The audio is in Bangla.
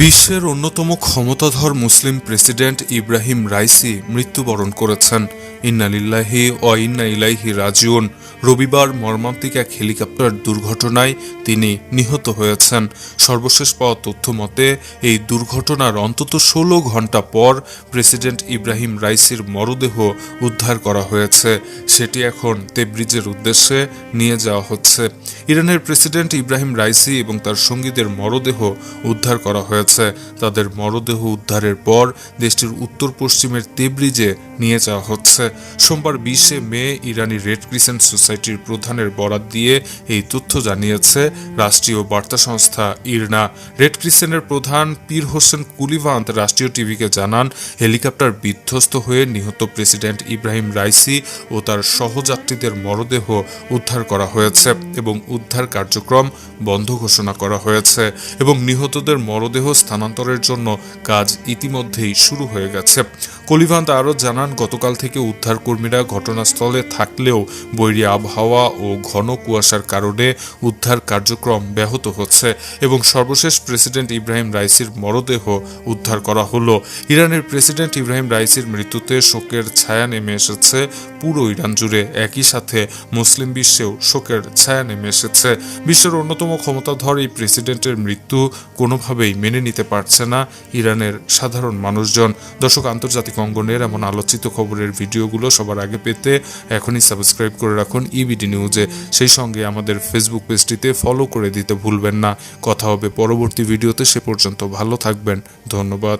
বিশ্বের অন্যতম ক্ষমতাধর মুসলিম প্রেসিডেন্ট ইব্রাহিম রাইসি মৃত্যুবরণ করেছেন। ইন্নালিল্লাহি ও ইন্না ইলাইহি রাজিউন। রবিবার মর্মান্তিক এক হেলিকপ্টার দুর্ঘটনায় তিনি নিহত হয়েছেন। সর্বশেষ পাওয়া তথ্য মতে, এই দুর্ঘটনার অন্তত ষোলো ঘণ্টা পর প্রেসিডেন্ট ইব্রাহিম রাইসির মরদেহ উদ্ধার করা হয়েছে। সেটি এখন তেব্রিজের উদ্দেশ্যে নিয়ে যাওয়া হচ্ছে। ইরানের প্রেসিডেন্ট ইব্রাহিম রাইসি এবং তার সঙ্গীদের মরদেহ উদ্ধার করা হয়েছে। তাদের মরদেহ উদ্ধারের পর দেশটির উত্তর পশ্চিমের তেব্রিজে নিয়ে যাওয়া হচ্ছে। সোমবার বিশে মে ইরানি রেড ক্রিসেন্ট সোসাইটির প্রধানের বরাত দিয়ে এই তথ্য জানিয়েছে রাষ্ট্রীয় বার্তা সংস্থা ইরনা। রেড ক্রিসেন্টের প্রধান পীর হোসেন কুলিভান্ত রাষ্ট্রীয় টিভিকে জানান, হেলিকপ্টার বিধ্বস্ত হয়ে নিহত প্রেসিডেন্ট ইব্রাহিম রাইসি ও তার সহযাত্রীদের মরদেহ উদ্ধার করা হয়েছে এবং উদ্ধার কার্যক্রম বন্ধ ঘোষণা করা হয়েছে এবং নিহতদের মরদেহ স্থানান্তরের জন্য কাজ ইতিমধ্যেই শুরু হয়ে গেছে। কলিভান্ত আরও জানান, গতকাল থেকে উদ্ধারকর্মীরা ঘটনাস্থলে থাকলেও বৈরী আবহাওয়া ও ঘন কুয়াশার কারণে উদ্ধার কার্যক্রম ব্যাহত হচ্ছে এবং সর্বশেষ প্রেসিডেন্ট ইব্রাহিম রাইসির মরদেহ উদ্ধার করা হলো। ইরানের প্রেসিডেন্ট ইব্রাহিম রাইসির মৃত্যুতে শোকের ছায়া নেমে এসেছে। পুরো ইরান জুড়ে একই সাথে মুসলিম বিশ্বেও শোকের ছায়া নেমে এসেছে। বিশ্বের অন্যতম ক্ষমতাধর এই প্রেসিডেন্টের মৃত্যু কোনোভাবেই মেনে নিতে পারছে না ইরানের সাধারণ মানুষজন। দর্শক, আন্তর্জাতিক অঙ্গনের এমন আলোচিত খবরের ভিডিওগুলো সবার আগে পেতে এখনই সাবস্ক্রাইব করে রাখুন ইবিডি নিউজে। সেই সঙ্গে আমাদের ফেসবুক পেজটিতে ফলো করে দিতে ভুলবেন না। কথা হবে পরবর্তী ভিডিওতে। সে পর্যন্ত ভালো থাকবেন। ধন্যবাদ।